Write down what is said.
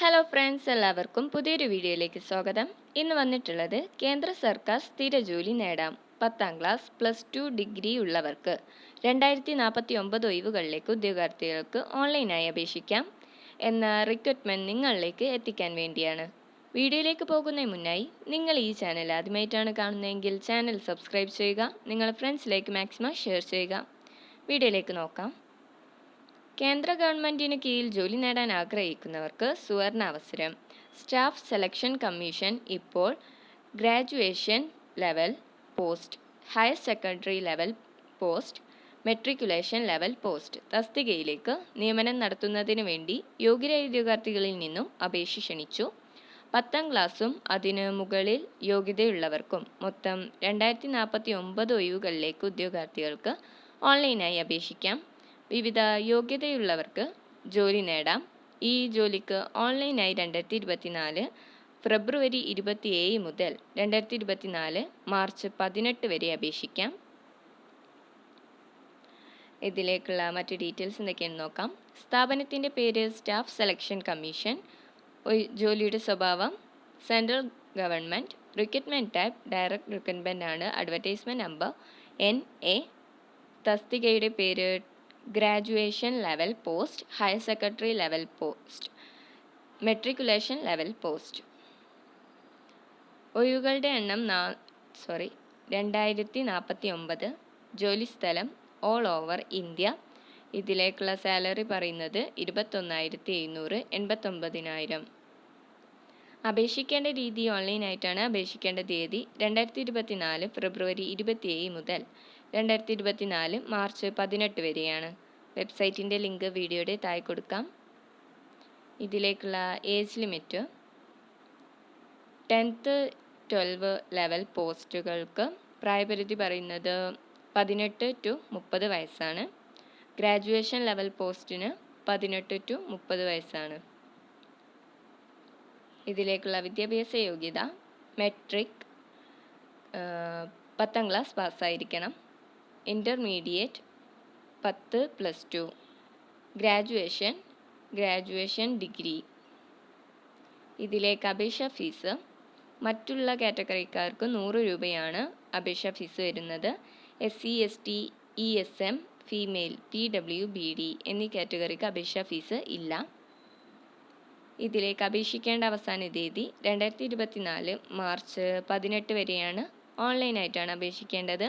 Hello friends എല്ലാവർക്കും പുതിയൊരു വീഡിയോയിലേക്ക് സ്വാഗതം. ഇന്ന് വന്നിട്ടുള്ളത് കേന്ദ്ര സർക്കാർ സ്ഥിര ജോലി നേടാം. പത്താം ക്ലാസ് പ്ലസ് ടു ഡിഗ്രി ഉള്ളവർക്ക്. രണ്ടായിരത്തി നാൽപ്പത്തി ഒമ്പത് ഒഴിവുകളിലേക്ക് ഉദ്യോഗാർത്ഥികൾക്ക് ഓൺലൈനായി അപേക്ഷിക്കാം. എന്ന റിക്രൂട്ട്മെന്റ് നിങ്ങളിലേക്ക് എത്തിക്കാൻ വേണ്ടിയാണ്. വീഡിയോയിലേക്ക് പോകുന്നതിന് മുന്നായി നിങ്ങൾ ഈ ചാനൽ ആദ്യമായിട്ടാണ് കാണുന്നതെങ്കിൽ ചാനൽ സബ്സ്ക്രൈബ് ചെയ്യുക. നിങ്ങളുടെ ഫ്രണ്ട്സിലേക്ക് മാക്സിമം ഷെയർ ചെയ്യുക. വീഡിയോയിലേക്ക് നോക്കാം. കേന്ദ്ര ഗവൺമെന്റിന് കീഴിൽ ജോലി നേടാൻ ആഗ്രഹിക്കുന്നവർക്ക് സുവർണ അവസരം. സ്റ്റാഫ് സെലക്ഷൻ കമ്മീഷൻ ഇപ്പോൾ graduation level post higher secondary level post matriculation level post തസ്തികയിലേക്ക് നിയമനം നടത്തുന്നതിന് വേണ്ടി യോഗ്യരായ ഉദ്യോഗാർത്ഥികളിൽ നിന്നും അപേക്ഷ ക്ഷണിച്ചു. പത്താം ക്ലാസ്സും അതിന് മുകളിൽ യോഗ്യതയുള്ളവർക്കും മൊത്തം രണ്ടായിരത്തി നാൽപ്പത്തി ഒമ്പത് ഒഴിവുകളിലേക്ക് ഉദ്യോഗാർത്ഥികൾക്ക് ഓൺലൈനായി അപേക്ഷിക്കാം. വിവിധ യോഗ്യതയുള്ളവർക്ക് ജോലി നേടാം. ഈ ജോലിക്ക് ഓൺലൈനായി രണ്ടായിരത്തി ഇരുപത്തിനാല് ഫെബ്രുവരി ഇരുപത്തിയേഴ് മുതൽ രണ്ടായിരത്തി ഇരുപത്തിനാല് മാർച്ച് പതിനെട്ട് വരെ അപേക്ഷിക്കാം. ഇതിലേക്കുള്ള മറ്റ് ഡീറ്റെയിൽസ് എന്തൊക്കെയാണെന്ന് നോക്കാം. സ്ഥാപനത്തിന്റെ പേര് സ്റ്റാഫ് സെലക്ഷൻ കമ്മീഷൻ. ജോലിയുടെ സ്വഭാവം central government. Recruitment type direct recruitment ആണ്. Advertisement number N A. തസ്തികയുടെ പേര് graduation level post higher secondary level post matriculation level post ഒഴിവുകളുടെ എണ്ണം നാ സോറി രണ്ടായിരത്തി നാൽപ്പത്തി ഒമ്പത് ജോലിസ്ഥലം ഓൾ ഓവർ ഇന്ത്യ. ഇതിലേക്കുള്ള സാലറി പറയുന്നത് ഇരുപത്തൊന്നായിരത്തി എഴുന്നൂറ് എൺപത്തൊമ്പതിനായിരം. അപേക്ഷിക്കേണ്ട രീതി ഓൺലൈനായിട്ടാണ് അപേക്ഷിക്കേണ്ട തീയതി. രണ്ടായിരത്തി ഇരുപത്തി നാല് ഫെബ്രുവരി ഇരുപത്തിയേഴ് മുതൽ രണ്ടായിരത്തി ഇരുപത്തിനാല് മാർച്ച് പതിനെട്ട് വരെയാണ്. വെബ്സൈറ്റിന്റെ ലിങ്ക് വീഡിയോയുടെ താഴെ കൊടുക്കാം. ഇതിലേക്കുള്ള age limit tenth twelve level പോസ്റ്റുകൾക്ക് പ്രായപരിധി പറയുന്നത് പതിനെട്ട് ടു മുപ്പത് വയസ്സാണ്. ഗ്രാജുവേഷൻ ലെവൽ പോസ്റ്റിന് പതിനെട്ട് ടു മുപ്പത് വയസ്സാണ്. ഇതിലേക്കുള്ള വിദ്യാഭ്യാസ യോഗ്യത മെട്രിക് പത്താം ക്ലാസ് പാസ്സായിരിക്കണം. ഇന്റർമീഡിയറ്റ് പത്ത് plus two graduation graduation degree ഇതിലേക്ക് അപേക്ഷ ഫീസ് മറ്റുള്ള കാറ്റഗറിക്കാർക്ക് നൂറ് രൂപയാണ് അപേക്ഷ ഫീസ് വരുന്നത്. S C S T E S M female P W B D എന്നീ കാറ്റഗറിക്ക് അപേക്ഷ ഫീസ് ഇല്ല. ഇതിലേക്ക് അപേക്ഷിക്കേണ്ട അവസാന തീയതി രണ്ടായിരത്തി ഇരുപത്തിനാല് മാർച്ച് പതിനെട്ട് വരെയാണ്. ഓൺലൈനായിട്ടാണ് അപേക്ഷിക്കേണ്ടത്.